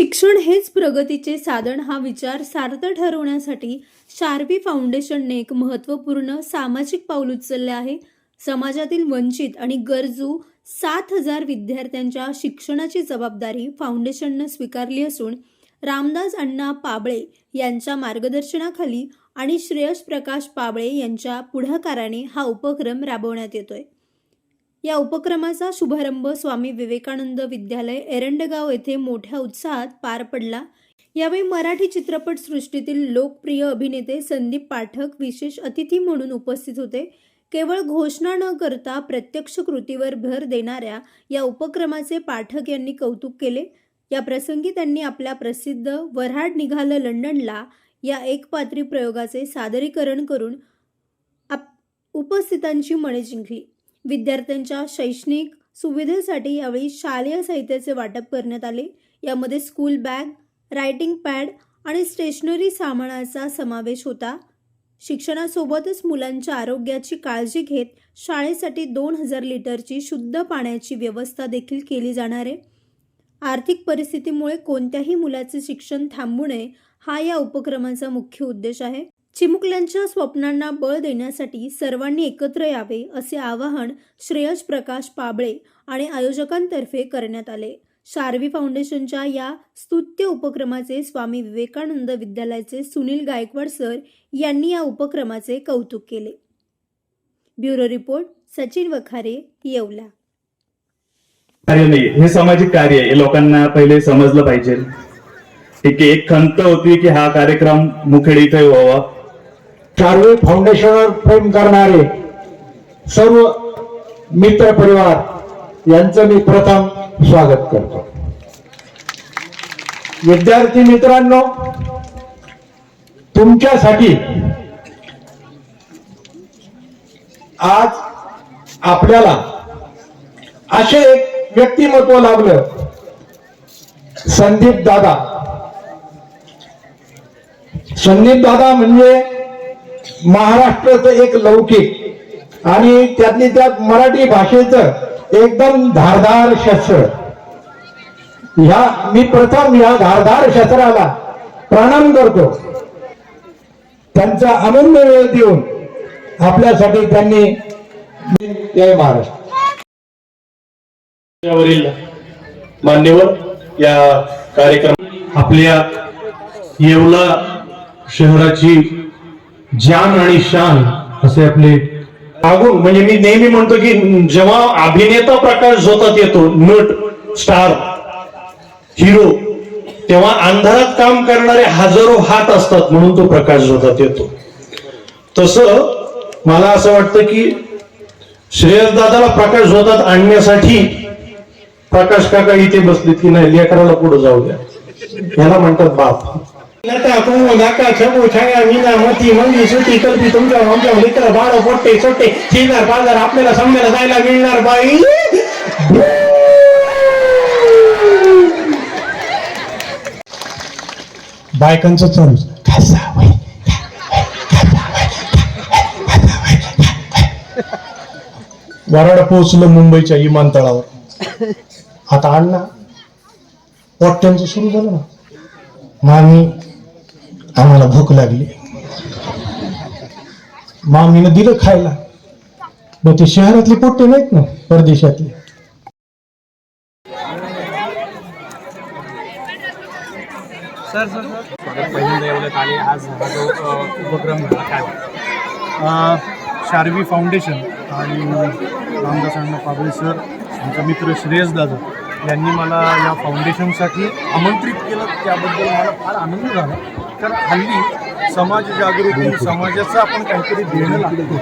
शिक्षण हेच प्रगतीचे साधन हा विचार सार्थ ठरवण्यासाठी शार्वी फाउंडेशनने एक महत्त्वपूर्ण सामाजिक पाऊल उचलले आहे. समाजातील वंचित आणि गरजू सात हजार विद्यार्थ्यांच्या शिक्षणाची जबाबदारी फाउंडेशननं स्वीकारली असून रामदास अण्णा पाबळे यांच्या मार्गदर्शनाखाली आणि श्रेयस प्रकाश पाबळे यांच्या पुढाकाराने हा उपक्रम राबवण्यात येतोय. या उपक्रमाचा शुभारंभ स्वामी विवेकानंद विद्यालय एरंडगाव येथे मोठ्या उत्साहात पार पडला. यावेळी मराठी चित्रपट सृष्टीतील लोकप्रिय अभिनेते संदीप पाठक विशेष अतिथी म्हणून उपस्थित होते. केवळ घोषणा न करता प्रत्यक्ष कृतीवर भर देणाऱ्या या उपक्रमाचे पाठक यांनी कौतुक केले. या प्रसंगी त्यांनी आपल्या प्रसिद्ध वऱ्हाड निघालं लंडनला या एकपात्री प्रयोगाचे सादरीकरण करून आप उपस्थितांची मने जिंकली. विद्यार्थ्यांच्या शैक्षणिक सुविधेसाठी यावेळी शालेय साहित्याचे वाटप करण्यात आले. यामध्ये स्कूल बॅग रायटिंग पॅड आणि स्टेशनरी सामानाचा समावेश होता. शिक्षणासोबतच मुलांच्या आरोग्याची काळजी घेत शाळेसाठी दोन हजार लिटरची शुद्ध पाण्याची व्यवस्था देखील केली जाणार आहे. आर्थिक परिस्थितीमुळे कोणत्याही मुलाचे शिक्षण थांबू नये हा या उपक्रमाचा मुख्य उद्देश आहे. चिमुकल्यांच्या स्वप्नांना बळ देण्यासाठी सर्वांनी एकत्र यावे असे आवाहन श्रेयस प्रकाश पाबळे आणि आयोजकांतर्फे करण्यात आले. शार्वी फाउंडेशनच्या या स्तुत्य उपक्रमाचे स्वामी विवेकानंद विद्यालयाचे सुनील गायकवाड सर यांनी या उपक्रमाचे कौतुक केले. Bureau report Sachin Wakhare Yeola. कार्य नाही हे सामाजिक कार्य आहे हे लोकांना पहिले समजलं पाहिजे. ठीक आहे एक खंत होती की हा कार्यक्रम मुखेड इथे व्हावा. चार्वे फाउंडेशनवर प्रेम करणारे सर्व मित्र परिवार यांचं मी प्रथम स्वागत करतो. विद्यार्थी मित्रांनो तुमच्यासाठी आज आपल्याला असे एक व्यक्तिमत्व लाभलं. संदीप दादा. संदीप दादा म्हणजे महाराष्ट्राचं एक लौकिक आणि त्यातली त्यात मराठी भाषेचं एकदम धारदार शस्त्र. ह्या मी प्रथम ह्या धारदार शस्त्राला प्रणाम करतो. त्यांचा आनंद वेळ देऊन आपल्यासाठी त्यांनी जय महाराष्ट्र. मान्यवर या कार्यक्रम आपल्या येवला शहराची जान आणि शान असे आपले मागून म्हणजे मी नेहमी म्हणतो की जेव्हा अभिनेता प्रकाश झोतात येतो नट स्टार हिरो तेव्हा अंधारात काम करणारे हजारो हात असतात म्हणून तो प्रकाश झोतात येतो. तस मला असं वाटतं की श्रेयस दादाला प्रकाश झोतात आणण्यासाठी प्रकाश काका इथे बसलेत की नाही लेकराला पुढे जाऊ द्या. याला म्हणतात बाप. टाकून उदाकाच्या मोठ्या आम्ही नामती मग टिकल ती तुमच्या आमच्या मित्र बाळ पोट्टे सोट्टे शेजार बाजार आपल्याला समजायला जायला मिळणार बाई. बायकांचं चालू. वराड पोहोचलं मुंबईच्या विमानतळावर. आता अण्णा पोट्ट्यांचं सुरू झालं ना. मामी आम्हाला भूक लागली. मामीनं दिलं खायला. मग ते शहरातले पोट्टे नाहीत ना परदेशातले. पहिल्यांदा एवढ्यात आले आज हा जो उपक्रम झाला काय? शार्वी फाउंडेशन आणि रामदास अण्णा पाबळे सर आमचा मित्र श्रेयस दादा. यांनी मला या फाउंडेशनसाठी आमंत्रित केलं. त्याबद्दल मला फार आनंद झाला. तर हल्ली समाज जागृती समाजाचं आपण काहीतरी देणं लागतो.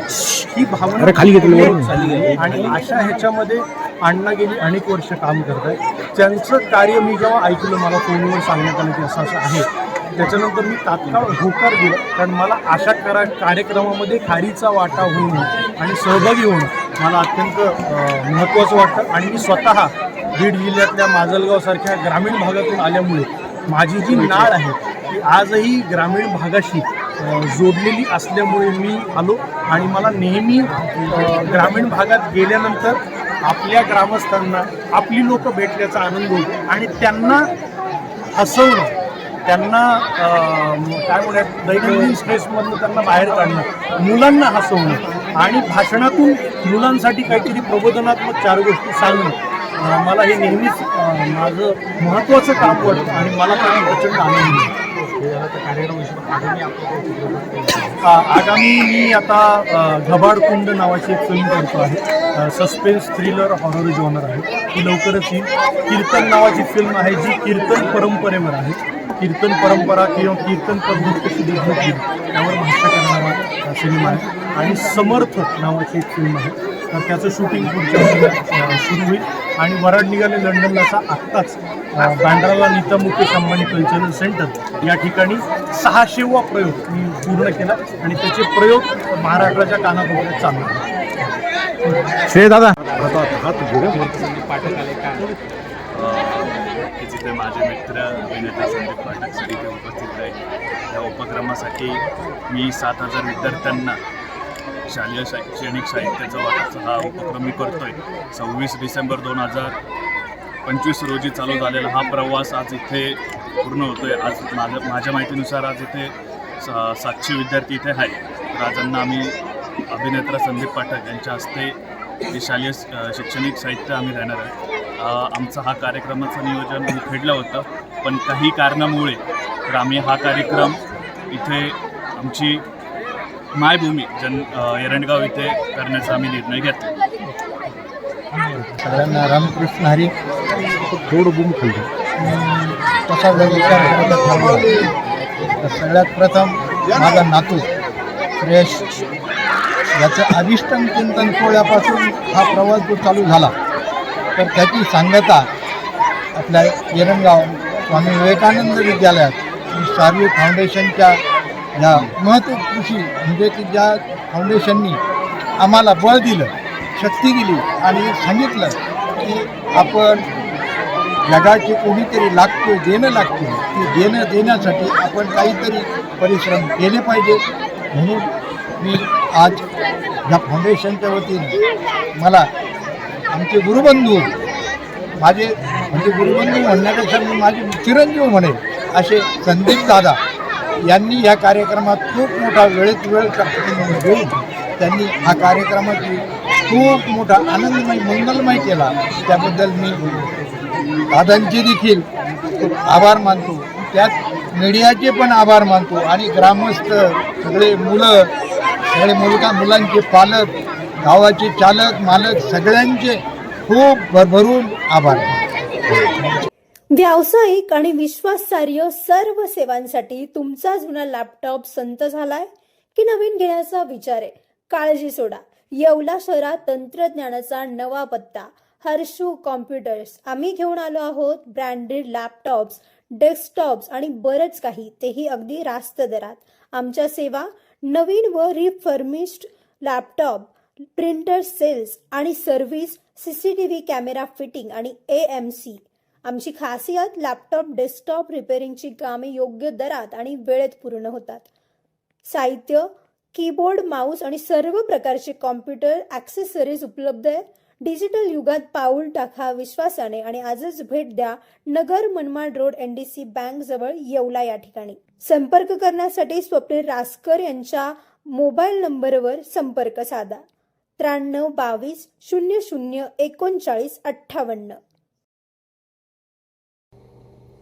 ही भावना खाली आहे. आणि अशा ह्याच्यामध्ये अण्णा गेली अनेक वर्ष काम करत आहेत. त्यांचं कार्य मी जेव्हा ऐकलं मला फोनवर सांगण्यात आलं की असं असं आहे. त्याच्यानंतर मी तात्काळ होकार दिला. कारण मला अशा करा कार्यक्रमामध्ये खारीचा वाटा होऊन आणि सहभागी होऊन मला अत्यंत महत्त्वाचं वाटतं. आणि मी स्वतः बीड जिल्ह्यातल्या माजलगावसारख्या ग्रामीण भागातून आल्यामुळे माझी जी नाळ आहे ती आजही ग्रामीण भागाशी जोडलेली असल्यामुळे मी आलो आणि मला नेहमी ग्रामीण भागात गेल्यानंतर आपल्या ग्रामस्थांना आपली लोक भेटल्याचा आनंद होतो आणि त्यांना हसवणं त्यांना काय म्हणूयात दैनंदिन स्ट्रेसमधून त्यांना बाहेर काढणं मुलांना हसवणं आणि भाषणातून मुलांसाठी काहीतरी प्रबोधनात्मक चार गोष्टी सांगणं मला हे नेहमीच माझं महत्त्वाचं काम वाटतं आणि मला पण प्रचंड आनंद आगामी मी आता घबाडकुंड नावाची एक फिल्म करतो आहे. सस्पेन्स थ्रिलर हॉरर जॉनर आहे. ती लवकरच येईल. कीर्तन नावाची फिल्म आहे जी कीर्तन परंपरेवर आहे. कीर्तन परंपरा किंवा कीर्तन पद्धत कशी त्यावर भाष्य करणारा सिनेमा आहे. आणि समर्थ नावाची एक फिल्म आहे. तर त्याचं शूटिंग पुढच्या सुरू होईल. आणि वराड निघाले लंडनलाचा आत्ताच अ, बँड्राला नीता मुकेश अंबानी कल्चरल सेंटर. या ठिकाणी सहाशेवा प्रयोग मी पूर्ण केला आणि त्याचे प्रयोग महाराष्ट्राच्या कानाकोपऱ्यात चालू आहेत श्रेय दादा. की जिथे माझे मित्र अभिनेता संदीप पाठक सर इथे उपस्थित आहेत या उपक्रमासाठी मी सात हजार विद्यार्थ्यांना शालेय शैक्षणिक साहित्याचा वाटप हा उपक्रम मी करतोय. सव्वीस डिसेंबर दोन हजार पंचवीस रोजी चालू झालेला हा प्रवास आज इथे पूर्ण होतोय. आज माझ्या माझ्या माहितीनुसार आज इथे सा सातशे विद्यार्थी इथे आहेत. राजांना आम्ही अभिनेता संदीप पाठक यांच्या हस्ते हे शालेय शैक्षणिक साहित्य आम्ही राहणार आहे. आमचा हा कार्यक्रमाचं नियोजन फेडलं होतं. पण काही कारणामुळे तर आम्ही हा कार्यक्रम इथे आमची मायभूमी जन एरणगाव एरंडगाव इथे करण्याचा आम्ही निर्णय घेतला. सगळ्यांना रामकृष्ण हरी थोडं बूम खाल्ली. तसा जर विचार करायचा ठरला तर सगळ्यात प्रथम माझा नातू श्रेयश याचं अभिष्टम चिंतन सोहळ्यापासून हा प्रवास जो चालू झाला तर त्याची सांगता आपल्या एरंगाव स्वामी विवेकानंद विद्यालयात आणि फाउंडेशनच्या या महत्त्वपूर्षी म्हणजे की ज्या फाउंडेशननी आम्हाला बळ दिलं शक्ती दिली आणि सांगितलं की आपण जगाची कोणीतरी लागतो देणं लागते. ते देणं देण्यासाठी आपण काहीतरी परिश्रम केले पाहिजे. म्हणून मी आज या फाउंडेशनच्या वतीने मला आमचे गुरुबंधू माझे म्हणजे गुरुबंधू म्हणण्यापेक्षा मी माझे चिरंजीव म्हणेल असे संदीप दादा यांनी या कार्यक्रमात खूप मोठा वेळेत वेळ का- घेऊन त्यांनी हा कार्यक्रमाची खूप मोठा आनंदमय मंगलमय केला. त्याबद्दल मी दादांचे देखील आभार मानतो. त्यात मीडियाचे पण आभार मानतो आणि ग्रामस्थ सगळे मुलं सगळे मुलगा मुलांचे पालक गावाचे चालक मालक सगळ्यांचे खूप भरभरून आभार. व्यावसायिक आणि विश्वासार्ह सर्व सेवांसाठी तुमचा जुना लॅपटॉप संत झालाय? की नवीन घेण्याचा विचार आहे? काळजी सोडा. येवला शहरात तंत्रज्ञानाचा नवा पत्ता. हर्षू कॉम्प्युटर्स. आम्ही घेऊन आलो आहोत ब्रँडेड लॅपटॉप्स डेस्कटॉप्स आणि बरंच काही. तेही अगदी रास्त दरात. आमच्या सेवा नवीन व रिफर्मिश्ड लॅपटॉप प्रिंटर सेल्स आणि सर्व्हिस सीसीटीव्ही कॅमेरा फिटिंग आणि ए एम सी आमची खासियत लॅपटॉप डेस्कटॉप रिपेअरिंगची कामे योग्य दरात आणि वेळेत पूर्ण होतात. साहित्य कीबोर्ड माऊस आणि सर्व प्रकारचे कॉम्प्युटर ॲक्सेसरीज उपलब्ध आहेत डिजिटल युगात पाऊल टाका विश्वासाने आणि आजच भेट द्या Nagar Manmad road N D C bank जवळ येवला या ठिकाणी. संपर्क करण्यासाठी स्वप्नील रासकर यांच्या मोबाईल नंबरवर संपर्क साधा. त्र्याण्णव बावीस शून्य शून्य एकोणचाळीस अठ्ठावन्न.